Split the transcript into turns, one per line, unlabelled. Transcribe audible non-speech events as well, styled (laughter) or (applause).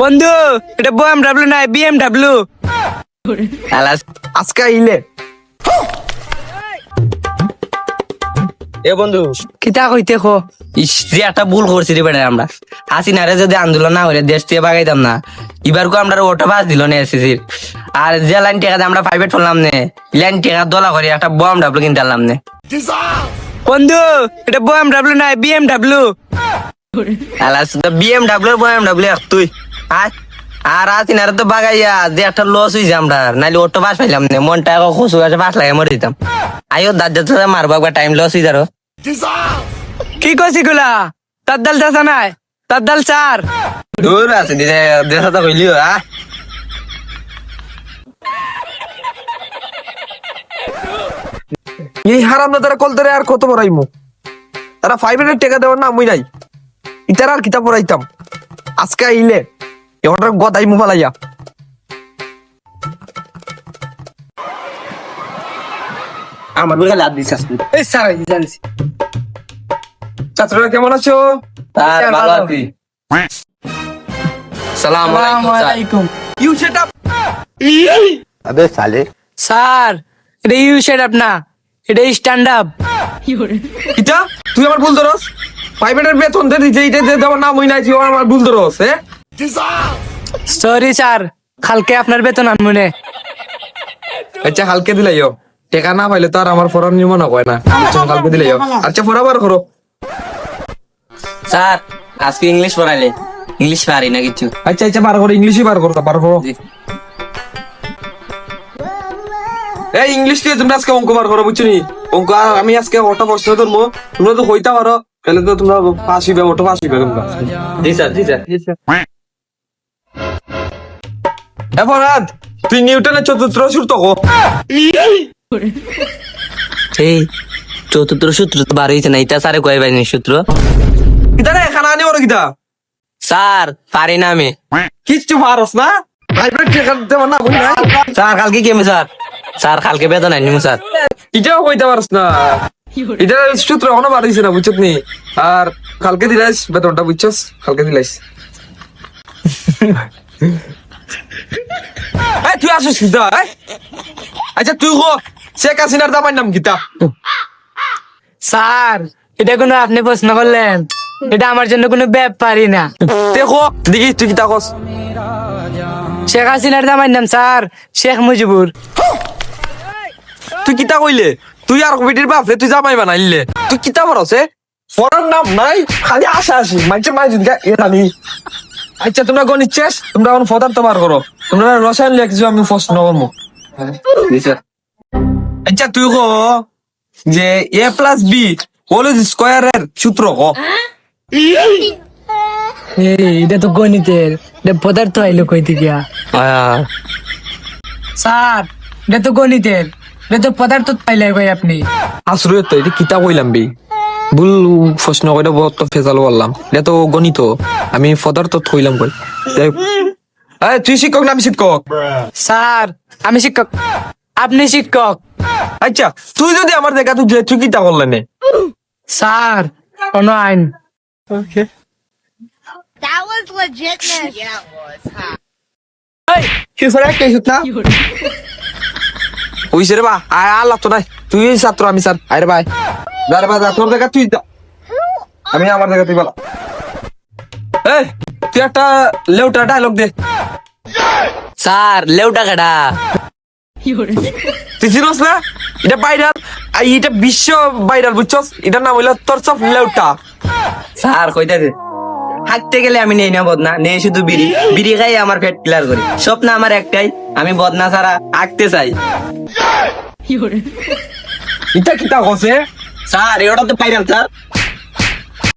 বন্ধু এটা BMW নাই বিএম ডাব্লিউ।
আজকে আইলে।
এ বন্ধু
কিতা কইতে খো
ইস যে একটা ভুল করছি রে বেটা আমরা। হাসিনারে যদি আন্দোলন না করে দেশ থেকে বাগাইতাম না। এবার কো আমরা ওটা বাস দিল না এসএসির আর যে লাইন টেকা আমরা প্রাইভেট করলাম নে লাইন টেকা দলা করে একটা বম ডাবলো কিনতে আনলাম নে।
বন্ধু এটা বএম ডাব্লিউ নাই বিএম ডাব্লিউ।
আলাস বিএমডাব্লিউ বিএমডাব্লিউ তুই। আর আর হাসিনারে তো বাগাইয়া যে একটা লস হয়েছে আমরা, নাইলে ওটা বাস পাইলাম না, মনটা এখন খুশু আছে, বাস লাগে মরে দিতাম আইও মারবো একবার টাইম লস হয়ে যারো
কি কইছি গুলা? নাই? তার দাল চার?
দূর আছে দিদে তো
কল ধরে আর কত পড়াইমু তারা ফাইভ হান্ড্রেড টাকা দেওয়ার না মুই নাই। ইতার আর কিতাব পড়াইতাম। আজকে আইলে এবার গদাই মু ফালাইয়া।
আমার বুকে লাভ
এই স্যার
ছাত্ররা কেমন আছো?
তার ভালো আছি। সালাম আলাইকুম
ইউ সেট আপ
স্যার এটা ইউ সেট আপ না এটা স্ট্যান্ড আপ।
ইটা তুই আমার ভুল ধরস? হান্ড্রেড বেতন দে দিছে এটা দিয়ে দেওয়ার না মুই নাই তুই আমার ভুল ধরস হ্যাঁ
সরি স্যার। কালকে আপনার বেতন আনমনে
আচ্ছা হালকে দিলাইও টেকা না পাইলে তো আর আমার ফরার নিয়ম না কয় না। আচ্ছা কালকে দিলাইও আচ্ছা ফরাবার করো।
স্যার আজকে ইংলিশ পড়াইলে। ইংলিশ পারি না কিছু।
আচ্ছা আচ্ছা বার করো ইংলিশই বার করো বার করো।
জি।
এই ইংলিশ দিয়ে তোমরা আজকে অঙ্ক বার করো বুঝছ নি? অঙ্ক আর আমি আজকে ওটা প্রশ্ন ধরবো। তোমরা তো হইতে পারো। তাহলে তো তোমরা পাস হইবে ওটা পাস হইবে তোমরা।
জি স্যার জি স্যার।
এ ফরাদ তুই নিউটনের চতুর্থ সূত্র কো।
এই চতুর্থ সূত্র তো বার হয়েছে না ইটা স্যারে কয় বাইনি সূত্র?
কিতা রে খানা আনি ওর কিতা?
স্যার পারি না আমি।
কিচ্ছু পারস না? প্রাইভেট টেকা দেবো না বুঝলি না
স্যার কালকে কি আমি স্যার? স্যার কালকে বেতন আনি স্যার।
এটাও কইতে পারস না। এটা সূত্র এখনও বার হইছে না বুঝছত নি? আর কালকে দিলাইস বেতনটা বুঝছস? কালকে দিলাইস। (laughs) তুই আসিস কিতা আচ্ছা তুই কো শেখ হাসিনার দামার নাম কিতা?
স্যার এটা কোনো আপনি প্রশ্ন করলেন? এটা আমার জন্য কোনো ব্যাপারই না।
দেখো দেখি তুই কিতা কস?
শেখ হাসিনার দামার নাম স্যার শেখ মুজিবুর।
তুই কিতা কইলে? তুই আর কমিটির বাপরে তুই জামাই বানাইলে। তুই কিতা বরস এ? ফরার নাম নাই খালি আশা আসি। মাইছে মাই যদি এ জানি আচ্ছা তোমরা গণিত শেষ তোমরা এখন ফদার তোমার করো। তোমরা রসায়ন লিখছো আমি প্রশ্ন করব আচ্ছা তুই কো যে এ প্লাস বি হোল স্কোয়ারের সূত্র কো।
এই এটা তো গণিতের। এটা পদার্থ আইলো কই থেকে
আহ,
স্যার
এটা তো গণিতের। তো পদার্থ পাইলে কই আপনি।
আসলে তো এটা কিতা কইলাম বে। ভুল প্রশ্ন কইটা বহুত ফেজাল বললাম এটা তো গণিত আমি পদার্থ থইলাম কই। এই, তুই শিক্ষক না আমি শিক্ষক?
স্যার আমি শিক্ষক। আপনি শিক্ষক।
আচ্ছা তুই যদি আমার দেখা তুই যে তুই কিতা করলেন
স্যার কোন আইন।
That was legitness. (laughs) Yeah,
হইছে রে বা? আয় আল্লাহ তো নাই। তুই ছাত্র আমি, স্যার। আরে ভাই। দাঁড়া ভাই তোর দেখা তুই। আমি আমার দেখা তুই বলা। এই, তুই একটা লেউটা ডায়লগ দে।
স্যার, লেউটা কাটা
তুই চিনস না? এটা ভাইরাল আর এটা বিশ্ব ভাইরাল বুঝছস? এটার নাম হইল তোর সব লেউটা
স্যার, কইতা দে। হাঁটতে গেলে আমি নেই না বদনা, নেই শুধু বিড়ি। বিড়ি খাই আমার পেট ক্লিয়ার করি। স্বপ্ন আমার একটাই, আমি বদনা ছাড়া আঁকতে চাই।
এটা কিতা কছে
স্যার এটা তো পাইরাম স্যার